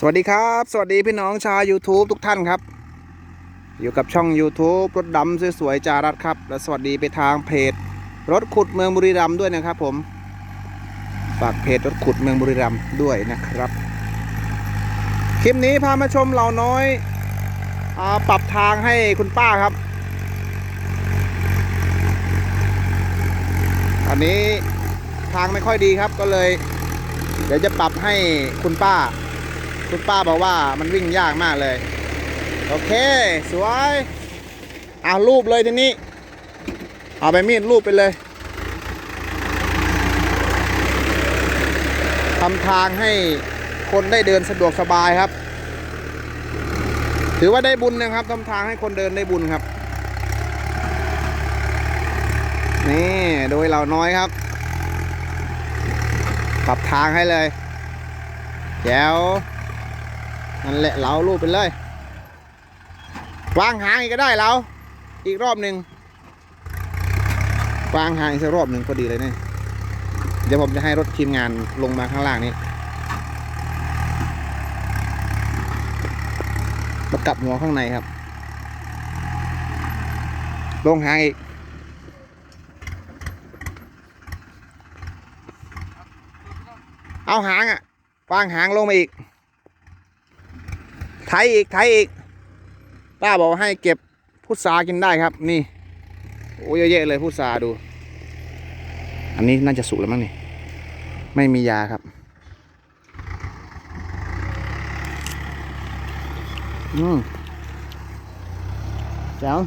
สวัสดีครับ สวัสดีพี่น้องชาว YouTube ทุกท่านครับ อยู่กับช่อง YouTube รถดำสวยๆจารัดครับ และสวัสดีไปทางเพจ รถขุดเมืองบุรีรัมย์ด้วยนะครับผมฝากเพจรถขุดเมืองบุรีรัมย์ด้วยนะครับ คลิปนี้พามาชมเหล่าน้อยอปรับทางให้คุณป้าครับตอนนี้ทางไม่ค่อยดีครับก็เลย เดี๋ยวจะปรับให้คุณป้า คุณป้าบอกว่ามันวิ่งยากมากเลย โอเค สวยเอารูปเลยทีนี้ เอาไปมีดรูปไปเลยทำทางให้คนได้เดินสะดวกสบายครับ ถือว่าได้บุญนะครับทำทางให้คนเดินได้บุญครับ นี่โดยเราน้อยครับปรับทางให้เลย แจ๋ว นั่นแหละเราลูบไปเลยวางหางอีกก็ได้เราอีกรอบหนึ่งวางหางอีกสักรอบหนึ่งพอดีเลยเนี่ยเดี๋ยวผมจะให้รถทีมงานลงมาข้างล่างนี้ประกับหัวข้างในครับ ลงหางอีกเอาหางอะวางหางลงมาอีก ไถอีกไถอีกป้าบอกให้เก็บพุทรากินได้ครับ นี่โอ้เยอะแยะเลยพุทราดู อันนี้น่าจะสุกแล้วมั้งนี่ไม่มียาครับอืมแจ๋ว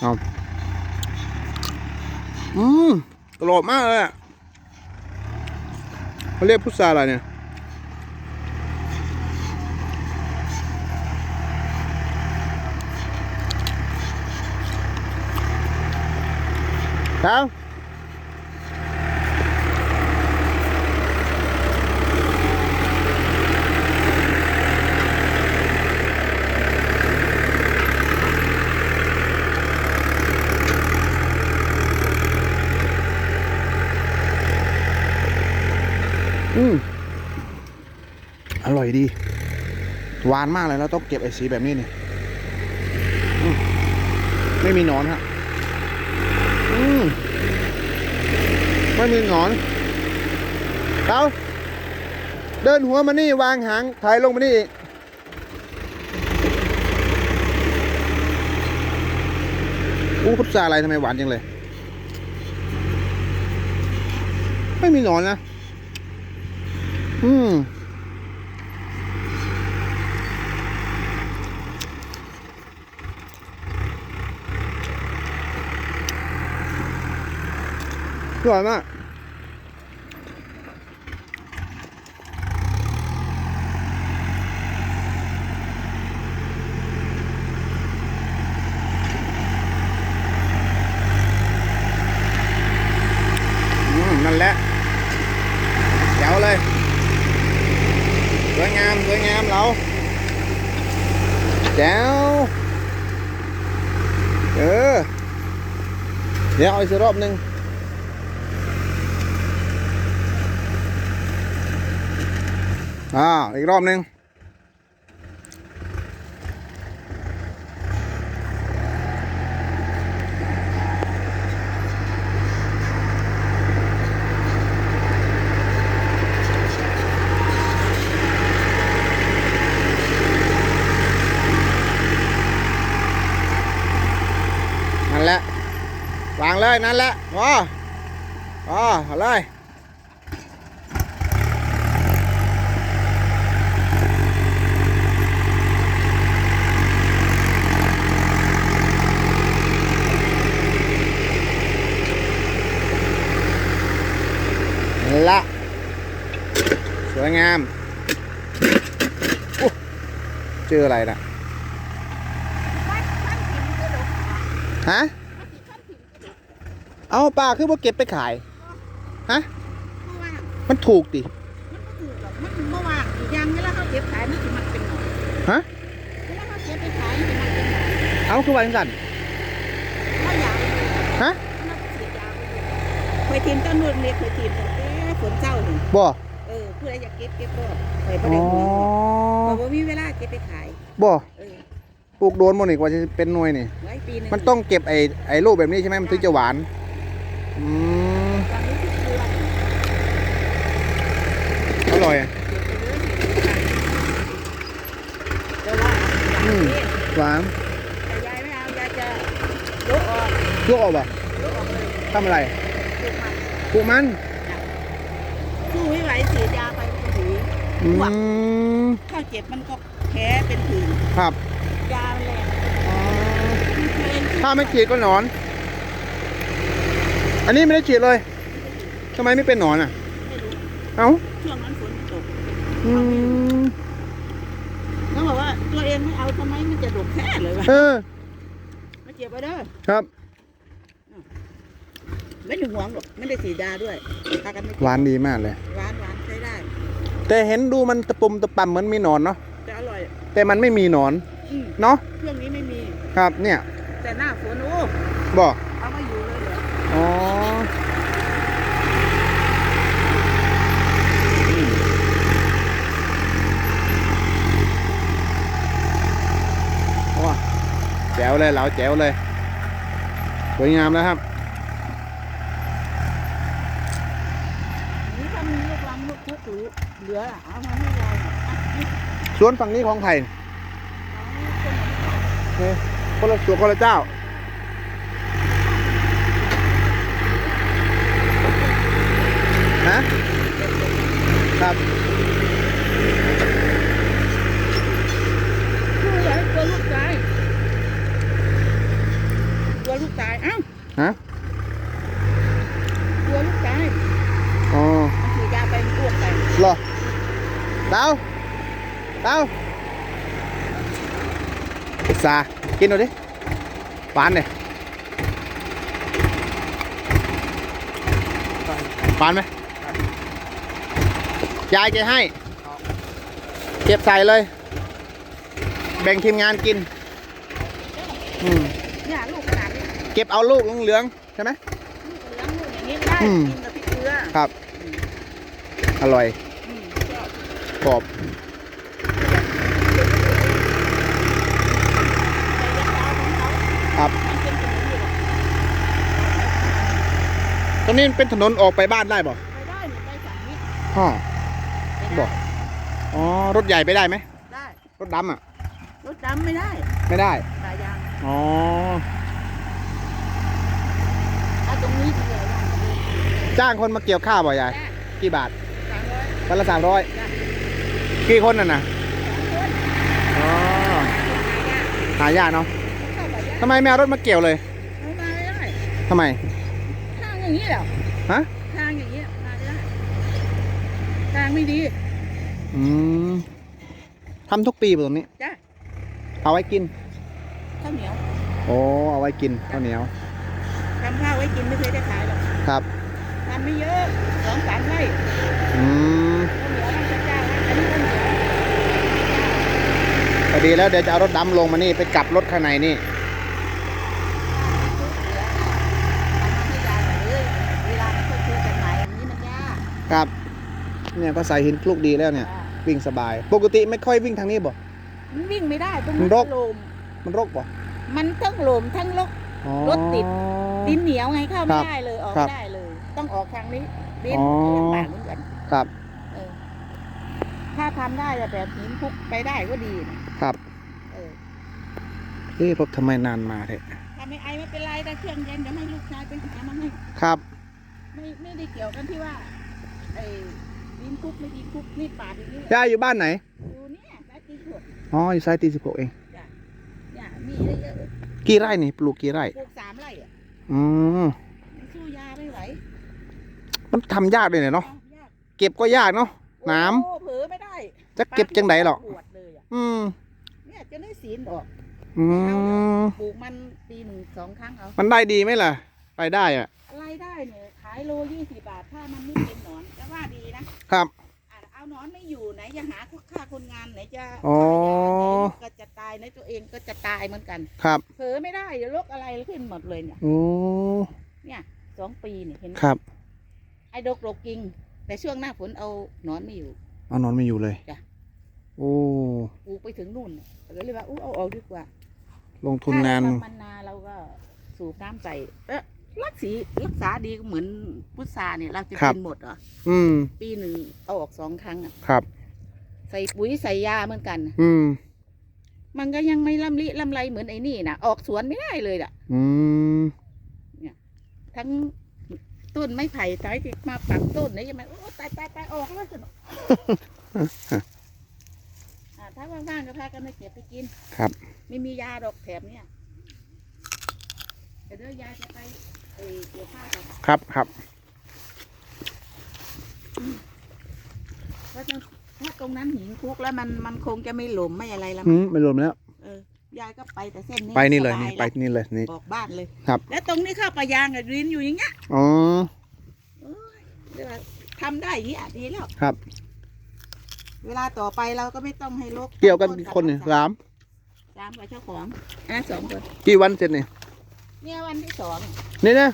เอาอืมกรอบมากเลยอะเขาเรียกพุทราอะไรเนี่ย ครับอืมอร่อยดี หวานมากเลยเราต้องเก็บไอ้สีแบบนี้เนี่อืมไม่มีนอนฮะ อืม ไม่มีหนอนเขาเดินหัวมานี่วางหางถ่ายลงมานี่อีกอู้พุทราอะไรทำไมหวานจังเลย ไม่มีหนอนนะ อืม อร่อยมากอืมนั่นแหละเจ๋วเลยสวยงามสวยงามเราแจ๋วเออเดี๋ยวเอาอีกสักรอบหนึ่ง อ่าอีกรอบหนึ่งนั่นแหละ วางเลย นั่นแหละพอพอเอาเลย ละสวยงามโอ้ เจออะไรนะฮะเอาปลาคือว่าเก็บไปขายฮะมันถูกดิมันเมื่อวานอีกอย่างเวลาเขาเก็บขายมันถึงมันเป็นหน่อยฮะเวลาเขาเก็บไปขายมันถึงมันเป็นหน่อยเอาคือว่าจังกันเขาอยากฮะมันเสียยาเคยทีมต้นนุ่นเล็กเคยทีมแต่ฝนเจ้าหนึ่งบ่เอออผู้ใดอยากเก็บเก็บก็ข่อยบ่อ๋ได้อห่วงข่อยบ่มีเวลาเก็บไปขาย บ่เออปลูกโดนหมดนี่กว่าจะเป็นหน่วยนี่ ไว้ปีหนึงมันต้องเก็บไอ้ไอ้ลูกแบบนี้ใช่ไหมมันถึงจะหวานอืมตอนนี้ทุกเดือนอร่อยเก็บไปเลยแต่ว่าอืมหวานแต่ยายไม่เอายายจะยกออกลวกออกป่ะยกออกเลยทำอะไร ปลูกมันปลูกมัน สู้ไม่ไหวสีดยาไปมันก็ถื ออืมข้าวเจ็บมันก็แพ้เป็นผื่นครับยาแรงถ้าไม่ฉีดก็หนอน อันนี้ไม่ได้ฉีดเลยทำไมไม่เป็นหนอนอะไม่รู้เอ้าช่วงนั้นฝนตกอืมน้องบอกว่าตัวเองไม่เอาทำไมมันจะดกแค่เลยวะเออมาเจ็บไปเด้อครับไม่ถึงห่วงหรอกไม่ได้สีดาด้วยพากันไม่หวานดีมากเลยหวานหวานใช้ได้ แต่เห็นดูมันตะปุ่มตะป่ำเหมือนมีหนอนเนาะแต่อร่อยแต่มันไม่มีหนอนอืมเนาะช่วงนี้ไม่มี ครับเนี่ยแต่หน้าฝนโอ้บอกเอามาอยู่เลยเหรออ๋ออืมว้าแจ๋วเลยเหลาแจ๋วเลยสวยงามแล้วครับ นี่ถ้ามีลูกรังลูกทุกหรือ เหลือเอามาให้ยายหน่อยอะนี่สวนฝั่งนี้ของใครเนี่ยคนละสวนคนละเจ้า ฮะ ครับ ดูไว้ตัวลูกตายตัวลูกตายเอ้า ฮะ ตัวลูกตาย อ๋อ มันถือยาไปมันอ้วกไป เหรอดาวดาวซากินหน่อยดิหวานเลยหวานไหมยายแกให้ เก็บใส่เลย แบ่งทีมงานกินอืมเนี่ยลูกขนาดนี้เก็บเอาลูกเหลืองๆใช่ไหมลูกเหลืองลูกอย่างนี้ก็ได้อืม กินกับพริกเกลือครับ อร่อยอืมชอบกรอบ ครับตรงนี้มันเป็นถนนออกไปบ้านได้บ่ไปได้หนูไปฝั่งนี้ฮ่อไปบได้อกอ๋อรถใหญ่ไปได้ไหมได้รถดำอะ รถดำไม่ได้ไม่ได้ตายางอ๋อถ้าตรงนี้ทีเดียวได้จ้างคนมาเกี่ยวข้าวบ่ยายได้กี่บาทสามร้อยวันละสามร้อยได้กี่คนน่ะนะสามคนอ๋อหายากหายากเนาะเข้าไปยาก ทำไมไม่เอารถมาเกี่ยวเลยเอามาไม่ได้ทำไม ทางอย่างนี้เหรอฮะ ทางอย่างนี้มาไม่ได้ทางไม่ดีอืมทำทุกปีป่ะตรงนี้ จ้ะเอาไว้กิน ข้าวเหนียวโอ้ เอาไว้กินข้าวเหนียว ทำข้าวไว้กินไม่เคยได้ขายหรอกครับ ทำไม่เยอะสองสามไร่อืม ข้าวเหนียวมันจะจ้างไว้อันนี้ข้าวเหนียวพอดีแล้วเดี๋ยวจะเอารถดำลงมานี่ไปกลับรถข้างในนี่ เวลาไม่ค่อยคุยกันใหม่อันนี้มันยาก ครับเนี่ยก็ใส่หินคลุกดีแล้วเนี่ย วิ่งสบาย ปกติไม่ค่อยวิ่งทางนี้บ่ มันวิ่งไม่ได้ตรงมันี้นรกลมมันรกบ่มันทั้งลมทั้งรก อ๋อ รถติด ดินเหนียวไงเข้าคไม่รับได้เลยออกครับไม่ได้เลย ต้องออกทางนี้ดินอ๋อ ลำบากเหมือนกันครับ เออถ้าทำได้แบบหินพุกไปได้ก็ดีนะครับ เออเอ๊ะรถทำไมนานมาเถอะถ้าไม่ไอไม่เป็นไรแต่เครื่องเย็นเดี๋ยวให้ลูกชายไปหามาให้ ครับ ไม่ไม่ได้เกี่ยวกันที่ว่า ไอ้ดินคุกไม่ดินคุกนี่ป่าดินนี่ยายอยู่บ้านไหน อยู่เนี่ยสายตีขวดอ๋อ อยู่ซอยตีสิบหกเอง เนี่ยมีได้เยอะกี่ไร่นี่ ปลูกกี่ไร่ปลูกสามไร่อะอืมมันสู้ยาไม่ไหวมันทำยากเลยเนี่ยเนาะ เอายากเก็บก็ยากเนาะ น้โอ้เผลอไม่ได้ำจะเก็บจังไดหรอก ปวดเลยอะอืม เนี่ยจะได้ศีลออกอืม ปลูกมันปีหนึ่งสองครั้งเอามันได้ดีไหมล่ะรายได้อะรายได้เนี่ยขายโลยี่สิบบาทถ้ามันไม่เป็นหนอนก็ว่าดีนะครับ อะเอาหนอนไม่อยู่ไหนจะหาค่าคนงานไหนจะอ๋อ ค่ายาไหนก็จะตายในตัวเองก็จะตายเหมือนกัน ครับเผลอไม่ได้เดี๋ยวโรคอะไรขึ้นหมดเลยเนี่ยโอ้เนี่ยสองปีเนี่ยเห็นไหมครับไอ้ดกดกกิ่งแต่ช่วงหน้าฝนเอาหนอนไม่อยู่ เอานอนไม่อยู่เลยจ้ะ โอ้ปลูกไปถึงนู่นก็เลยว่าอู้เอาออกดีกว่าลงทุนนาน ถ้เรทำมันนาเราก็สูบน้ำใส่เอ๊ะ รักสีรักษาดีก็เหมือนพุทราเนี่ยเราจะกินหมดเหรออืม ปีหนึ่งเอาออกสองครั้งอะครับ ใส่ปุ๋ยใส่ยาเหมือนกันอืม มันก็ยังไม่ลำลิลำไรเหมือนไอ้นี่นะออกสวนไม่ได้เลยอะ อืม ทั้งต้นไม้ไผ่ตายที่มาปรับต้นนี่ยังไงโอ้ตายตายตายออกแล้วสนุก อ่าถ้าว่างๆก็พากันไปเก็บไปกินครับ ไม่มียาดอกแถบเนี่ย เดี๋ยวยาจะไปเอ่อเกี่ยวข้าวกันครับครับเพราะฉะนั้นถ้าตรงนั้นหินคุกแล้วมันมันคงจะไม่หลมไม่อะไรแล้วอืมั้งมไม่รวมแล้ว เออยายก็ไปแต่เส้นนี้ไปนี่เลยสบานี่ไปนี่เลยนี่บอกบ้านเลยครับ แล้วตรงนี้เข้าปะยางอะรินอยู่อย่างเงี้ยอ๋อเอ้ยเรียกว่าทำได้อย่างนี้อะดีแล้ว ครับ เวลาต่อไปเราก็ไม่ต้องให้ลกเกี่ยวกันกี่คนเนี่ยสามสามกับเจ้าของอันนั้นสองคนกี่วันเสร็จเนี่ย เนี่ยวันที่สองนี่นะ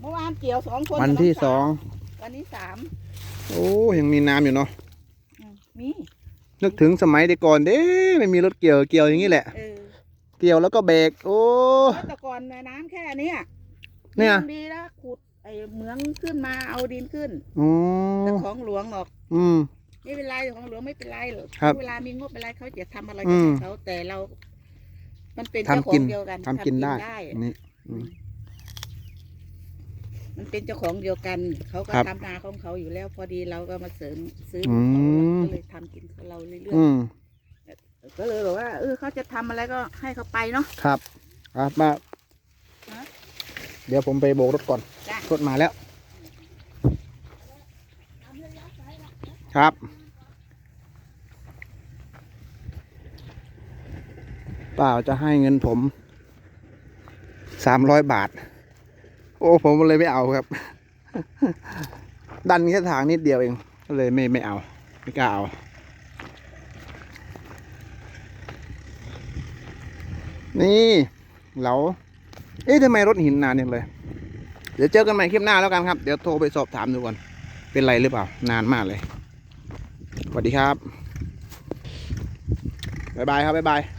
เมื่อวานเกี่ยวสองคนวันที่สองวันนี้สามโอ้ยังมีน้ำอยู่เนาะอืมมีนึกถึงสมัยแต่ก่อนเด้ไม่มีรถเกี่ยวเกี่ยวอย่างนี้แหละเออเกี่ยวแล้วก็เบรกโอ้แล้วแต่ก่อนน่ะน้ำแค่เนี้ยเนี่ยงดีแล้วขุดไอ้เหมืองขึ้นมาเอาดินขึ้นอ๋อแต่ของหลวงหรอก อืมไม่เป็นไรของหลวงไม่เป็นไรหรอกครับเวลามีงบเป็นไรเขาจะทำอะไรอืก็มให้เขาแต่เรา มันเป็นเจ้าทำขอกินงเดียวกันทำกินได้นี่อืมมันเป็นเจ้าของเดียวกัน เขาก็ครับทำนาของเขาอยู่แล้ว พอดีเราก็มาเสริมซื้ออืของเขามเราก็เลยทำกินของเราเรื่อยอืมๆก็เลยบอกว่าเออเขาจะทำอะไรก็ให้เขาไปเนาะ ครับอะมา ฮะ เดี๋ยวผมไปโบกรถก่อน จ้ะ รถมาแล้ว ครับ เปล่าจะให้เงินผมสามร้อยบาท โอ้ผมเลยไม่เอาครับ ดันแค่ทางนิดเดียวเองก็เลยไม่ไม่เอา ไม่กล้าเอา นี่เหลาเอ๊ะทำไมรถหินนานอย่างเลย เดี๋ยวเจอกันใหม่คลิปหน้าแล้วกันครับ เดี๋ยวโทรไปสอบถามดูก่อน เป็นไรหรือเปล่า นานมากเลย สวัสดีครับ บ๊ายบายครับ บ๊ายบาย